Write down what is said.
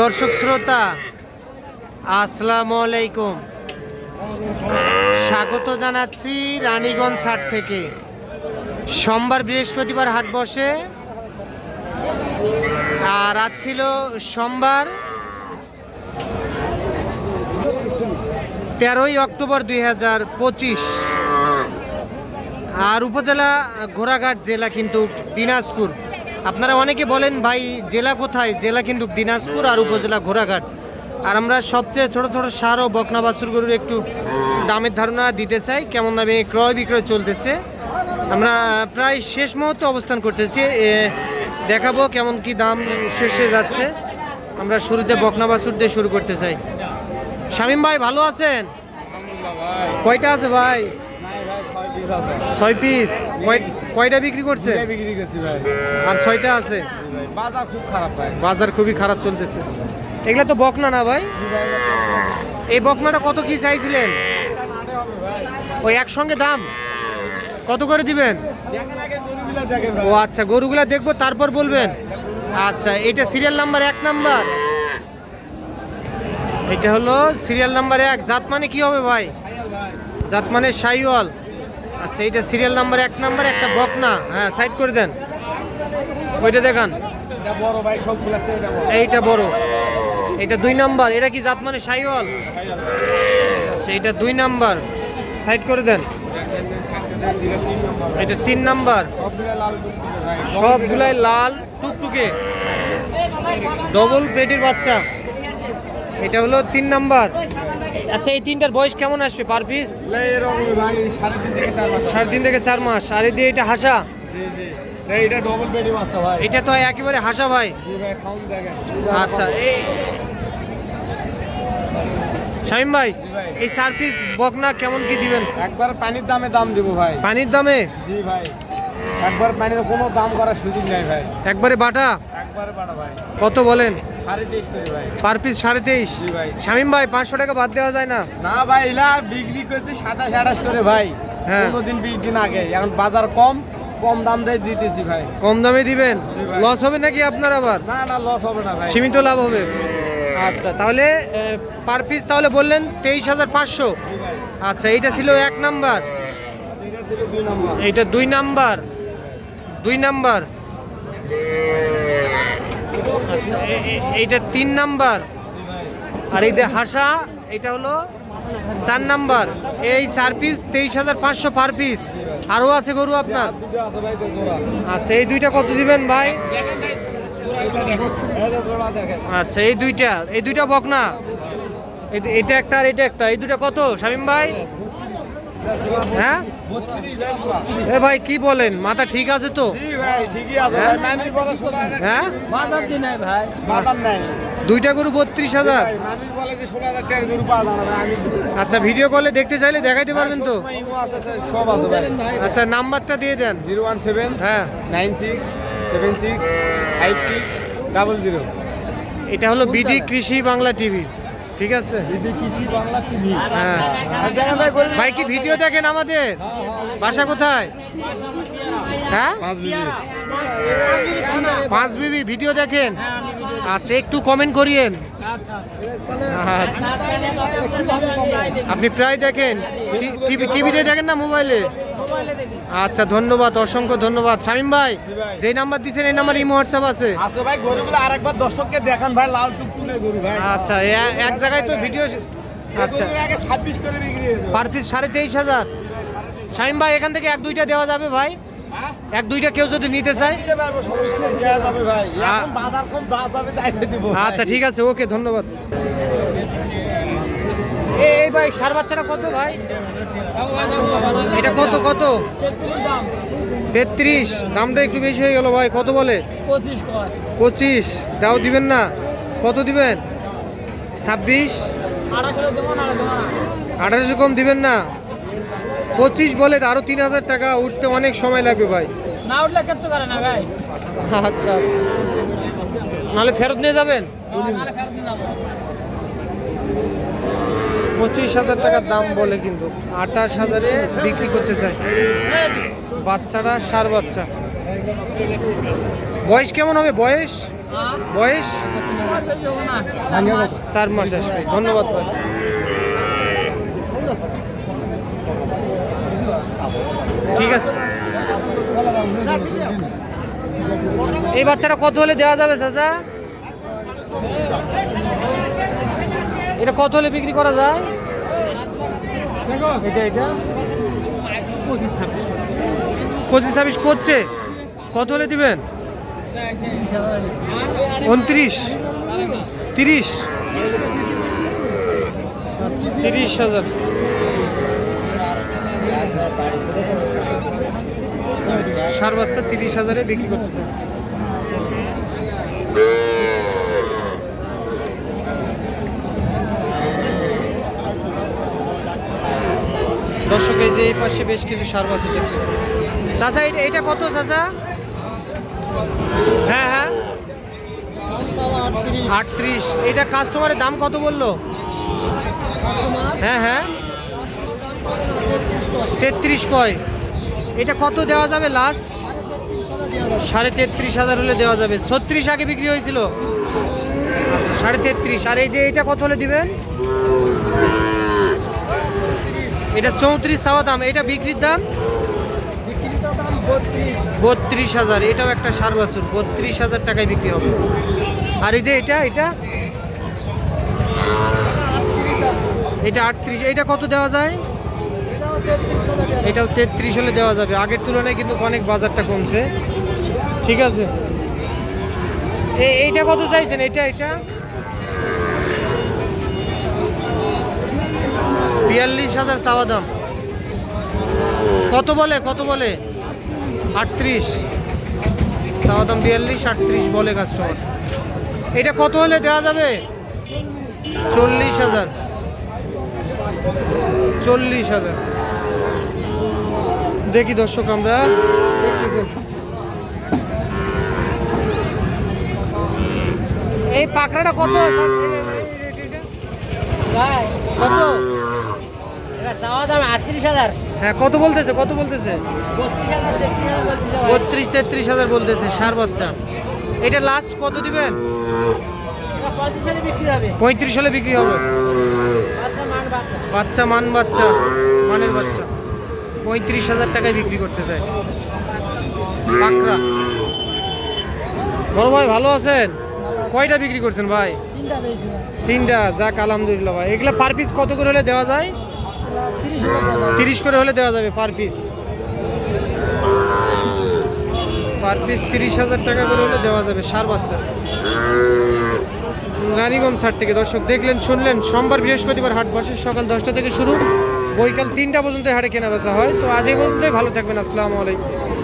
দর্শক শ্রোতা আসসালামু আলাইকুম স্বাগত জানাচ্ছি রানীগঞ্জ হাট থেকে। সোমবার বৃহস্পতিবার হাট বসে। আর আজ ছিল সোমবার তেরোই অক্টোবর দুই হাজার পঁচিশ। আর উপজেলা ঘোড়াঘাট জেলা কিন্তু দিনাজপুর। আপনারা অনেকে বলেন ভাই জেলা কোথায়? জেলা কিন্তু দিনাজপুর আর উপজেলা ঘোড়াঘাট। আর আমরা সবচেয়ে ছোট ছোট সার ও বকনা গরুর একটু দামের ধারণা দিতে চাই কেমন দামে ক্রয় বিক্রয় চলতেছে। আমরা প্রায় শেষ মুহূর্তে অবস্থান করতেছি দেখাবো কেমন কি দাম শেষে যাচ্ছে। আমরা শুরুতে বকনা বাছুর দিয়ে শুরু করতে চাই। শামীম ভাই ভালো আছেন? কয়টা আছে ভাই? ছয় পিস কয়টা বিক্রি করছে? বিক্রি করছি ভাই। আর ছয়টা আছে? বাজার খুব খারাপ ভাই। বাজার খুবই খারাপ চলতেছে। এগুলা তো বকনা না ভাই? এই বকনাটা কত কি চাইছিলেন? ওই একসঙ্গে দাম? কত করে দিবেন? ও আচ্ছা গরুগুলা দেখব তারপর বলবেন। আচ্ছা এটা সিরিয়াল নাম্বার এক নাম্বার এটা হলো সিরিয়াল নাম্বার এক। জাত মানে কি হবে ভাই। জাত মানে সাইওয়াল। আচ্ছা এটা সিরিয়াল নাম্বার এক নাম্বার একটা বকনা। হ্যাঁ সাইড করে দেন। ওইটা দেখান। এইটা বড়। এটা দুই নাম্বার এটা কি জাত মানে সাইওয়াল? আচ্ছা এটা দুই নাম্বার সাইড করে দেন। এটা তিন নাম্বার সবগুলাই লাল টুকটুকে। ডবল পেটের বাচ্চা। এটা হলো তিন নাম্বার আচ্ছা এই তিনটার বয়স কেমন আসবে পার পিস সাড়ে তিন থেকে চার মাস। আর এই দিয়ে এটা হাসা? এটা তো একেবারে হাসা ভাই। আচ্ছা এই শামিম ভাই এই চার পিস বকনা কেমন কি দিবেন? একবার পানির দামে দাম দিব ভাই। পানির দামে? জি ভাই। একবার পানির কোনো দাম করার সুযোগ নেই ভাই। একবারে বাটা? একবারে বাড়া ভাই। কত বলেন? পার পিস সাড়ে তেইশ? শামিম ভাই পাঁচশো টাকা বাদ দেওয়া যায় না? না ভাই এলা বিক্রি করছি সাতাশ আঠাশ করে ভাই। হ্যাঁ। দিন বিশ দিন আগে। এখন বাজার কম কম দাম দিয়ে দিতেছি ভাই। কম দামে দিবেন? লস হবে নাকি আপনার আবার? না না লস হবে না ভাই। সীমিত লাভ হবে। আচ্ছা তাহলে পার পিস তাহলে বললেন তেইশ হাজার পাঁচশো। আচ্ছা এইটা ছিল এক নম্বর। এইটা দুই নাম্বার। দুই নাম্বার। আচ্ছা এইটা তিন নাম্বার। আর এই যে হাসা, এটা হলো চার নাম্বার। এই চার পিস তেইশ হাজার পাঁচশো পার পিস আরও আছে গরু আপনার? আচ্ছা এই দুইটা কত দিবেন ভাই? আচ্ছা এই দুইটা এই দুইটা বক না এই এটা একটা আর এটা একটা। এই দুইটা কত, শামিম ভাই? হ্যাঁ? এ ভাই কি বলেন? মাথা ঠিক আছে তো? জি ভাই ঠিকই আছে ভাই মানির বলে ষোলো হাজার হ্যাঁ? বাজার দি নাই ভাই। বাজার নাই। দুইটা গরু বত্রিশ হাজার? আচ্ছা ভিডিও কলে দেখতে চাইলে দেখাইতে পারবেন তো? আচ্ছা নাম্বারটা দিয়ে দেন। জিরো ওয়ান সেভেন হ্যাঁ। Nine six seven six five six double zero. এটা হলো বিডি কৃষি বাংলা টিভি। ঠিক আছে। হ্যাঁ। ভাই কি ভিডিও দেখেন আমাদের? বাসা কোথায়? হ্যাঁ? পাঁচ বিবি। ভিডিও দেখেন? আচ্ছা একটু কমেন্ট করিয়েন। আচ্ছা। আপনি প্রায় দেখেন। টিভি টিভিতে দেখেন না মোবাইলে? আচ্ছা ধন্যবাদ অসংখ্য ধন্যবাদ। শামিম ভাই। যেই নাম্বার দিচ্ছেন এই নাম্বার ইমো হোয়াটসঅ্যাপ আছে? আছে ভাই গরুগুলো আরেকবার দর্শককে দেখান ভাই লাল টুকটুকে গরু ভাই। আচ্ছা এক জায়গায় তো ভিডিও আচ্ছা। আগে ছাব্বিশ করে বিক্রি হয়েছে। পার পিস সাড়ে তেইশ হাজার। শামিম ভাই এখান থেকে এক দুইটা দেওয়া যাবে ভাই? হ্যাঁ? এক দুইটা কেউ যদি নিতে চায়? যা। আচ্ছা ঠিক আছে ওকে ধন্যবাদ। এই এই ভাই সার বাচ্চাটা কত ভাই? এটা কত কত? তেত্রিশ। দামটা একটু বেশি হয়ে গেল ভাই কত বলে? পঁচিশ দাও দিবেন না? কত দিবেন? ছাব্বিশ? আঠারোশো কম দিবেন না? পঁচিশ বলে আরও তিন হাজার টাকা উঠতে অনেক সময় লাগবে ভাই। না উঠলে কিচ্ছু করে না ভাই। আচ্ছা আচ্ছা। নাহলে ফেরত নিয়ে যাবেন নাহলে ফেরত নিয়ে যাব পঁচিশ হাজার টাকার দাম বলে কিন্তু। আঠাশ হাজারে বিক্রি করতে চাই বাচ্চাটা সার বাচ্চা। বয়স কেমন হবে? বয়স? বয়স? চার মাস আসবে। ধন্যবাদ ভাই। ঠিক আছে। এই বাচ্চাটা কত হলে দেওয়া যাবে, চাচা? এটা কত হলে বিক্রি করা যায়? এটা এটা। পঁচিশ ছাব্বিশ করছে। কত হলে দিবেন? উনত্রিশ। তিরিশ। তিরিশ হাজার। সার বাচ্চা তিরিশ হাজারে বিক্রি করতেছে। দর্শক এই যে এই পাশে বেশ কিছু সার বাচ্চা দেখতেছে চাচা, এটা এটা কত চাচা? হ্যাঁ হ্যাঁ। আটত্রিশ। এটা কাস্টমারের দাম কত বলল? হ্যাঁ হ্যাঁ। তেত্রিশ কয়? এটা কত দেওয়া যাবে লাস্ট সাড়ে তেত্রিশ হাজার হলে দেওয়া যাবে। ছত্রিশ আগে বিক্রি হয়েছিল? সাড়ে তেত্রিশ। আর এই যে এটা কত হলে দিবেন? এটা চৌত্রিশ সাওয়া দাম এটা বিক্রির দাম? বত্রিশ হাজার এটাও একটা সার বাছুর বত্রিশ হাজার টাকায় বিক্রি হবে। আর এই যে এটা এটা? এটা আটত্রিশ এটা কত দেওয়া যায়? এটাও তেত্রিশ হলে দেওয়া যাবে। আগের তুলনায় কিন্তু অনেক বাজারটা কমছে। ঠিক আছে। এইটা কত চাইছেন? এটা এটা? বিয়াল্লিশ হাজার চাওয়া দাম। কত বলে কত বলে? আটত্রিশ। চাওয়া দাম বিয়াল্লিশ, আটত্রিশ বলে কাস্টমার এটা কত হলে দেওয়া যাবে? চল্লিশ হাজার। চল্লিশ হাজার। দেখি দর্শক আমরা। দেখতেছেন। এই পাকড়াটা কত? কত এটা চাওয়া দাম আটত্রিশ হাজার হ্যাঁ কত বলতেছে কত বলতেছে? বত্রিশ তেত্রিশ হাজার বলতেছে সার বাচ্চা। এটা লাস্ট কত দিবেন? পঁয়ত্রিশ হলে বিক্রি হবে। বাচ্চা মান বাচ্চা। মান মানের বাচ্চা। পঁয়ত্রিশ হাজার টাকায় বিক্রি করতে চাই পাকড়া বড় ভাই ভালো আছেন? কয়টা বিক্রি করছেন ভাই? তিনটা তিনটা যাক আলহামদুলিল্লাহ ভাই। এগুলো পার পিস কত করে হলে দেওয়া যায়? তিরিশ করে হলে দেওয়া যাবে পার পিস পার পিস তিরিশ হাজার টাকা করে হলে দেওয়া যাবে সার বাচ্চা। রানীগঞ্জ হাট থেকে দর্শক দেখলেন, শুনলেন, সোমবার বৃহস্পতিবার হাট বসে সকাল দশটা থেকে শুরু। বৈকাল তিনটা পর্যন্ত হাটে কেনা বেচা হয়। তো আজ এই পর্যন্তই, ভালো থাকবেন, আসসালামু আলাইকুম।